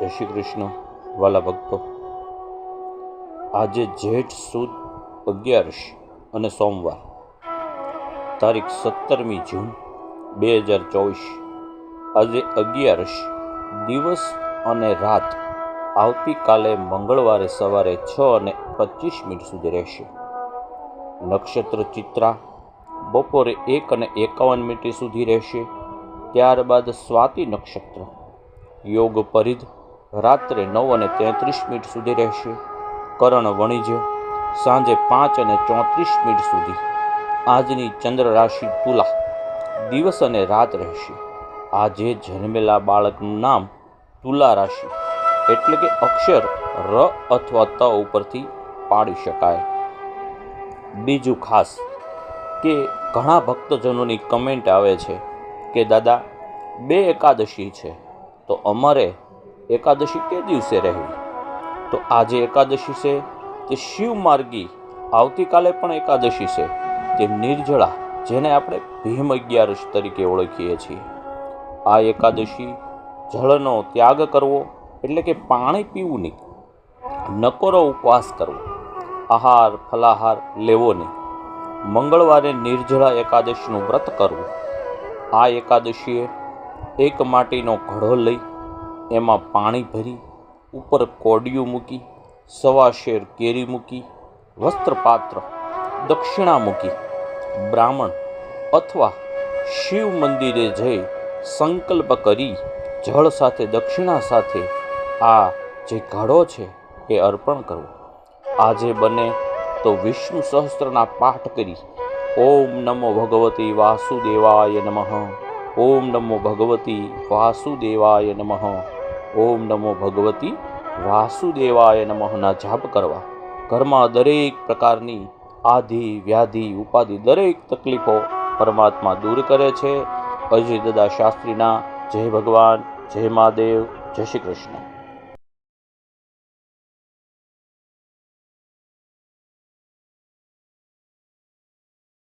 જય શ્રી કૃષ્ણ, વાલા ભક્તો. આજે જેઠ સુદ અગિયારસ અને સોમવાર, તારીખ સત્તરમી જૂન બે હજાર ચોવીસ. આજે અગિયારસ દિવસ અને રાત આવતીકાલે મંગળવારે સવારે છ અને પચીસ મિનિટ સુધી રહેશે. નક્ષત્ર ચિત્રા બપોરે એક અને એકાવન મિનિટ સુધી રહેશે. ત્યારબાદ સ્વાતિ નક્ષત્ર યોગ પરિધ રાત્રે નવ અને તેત્રીસ મિનિટ સુધી રહેશે. કરણ વણિજ્ય સાંજે પાંચ અને ચોત્રીસ મિનિટ સુધી. આજની ચંદ્ર રાશિ તુલા. દિવસ અને રાત રહેશે. આજે જન્મેલા બાળકનું નામ તુલા રાશિ, એટલે કે અક્ષર ર અથવા ત ઉપરથી પાડી શકાય. બીજું ખાસ કે ઘણા ભક્તજનોની કમેન્ટ આવે છે કે, દાદા, બે એકાદશી છે, તો અમારે એકાદશી કે દિવસે રહેવી? તો આજે એકાદશી છે તે શિવ માર્ગી, આવતીકાલે પણ એકાદશી છે તે નિર્જળા, જેને આપણે ભીમ અગિયારસ તરીકે ઓળખીએ છીએ. આ એકાદશી જળનો ત્યાગ કરવો, એટલે કે પાણી પીવું નહીં નકોરો ઉપવાસ કરવો, આહાર ફલાહાર લેવો નહીં મંગળવારે નિર્જળા એકાદશીનું વ્રત કરવું. આ એકાદશીએ એક માટીનો ઘડો લઈ એમાં પાણી ભરી, ઉપર કોડિયું મૂકી, સવા શેર કેરી મૂકી, વસ્ત્રપાત્ર દક્ષિણા મૂકી, બ્રાહ્મણ અથવા શિવ મંદિરે જઈ સંકલ્પ કરી જળ સાથે, દક્ષિણા સાથે આ જે ઘડો છે એ અર્પણ કરવો. આજે બને તો વિષ્ણુ સહસ્ત્રના પાઠ કરી, ઓમ નમો ભગવતી વાસુદેવાય નમઃ. ઓમ નમો ભગવતી વાસુદેવાય નમઃ. ઓમ નમો ભગવતી વાસુદેવાય નમઃના જાપ કરવા. ઘરમાં દરેક પ્રકારની આધિ, વ્યાધિ, ઉપાધિ દરેક તકલીફો પરમાત્મા દૂર કરે છે. અજય દાદા શાસ્ત્રીના જય ભગવાન, જય મહાદેવ, જય શ્રી કૃષ્ણ.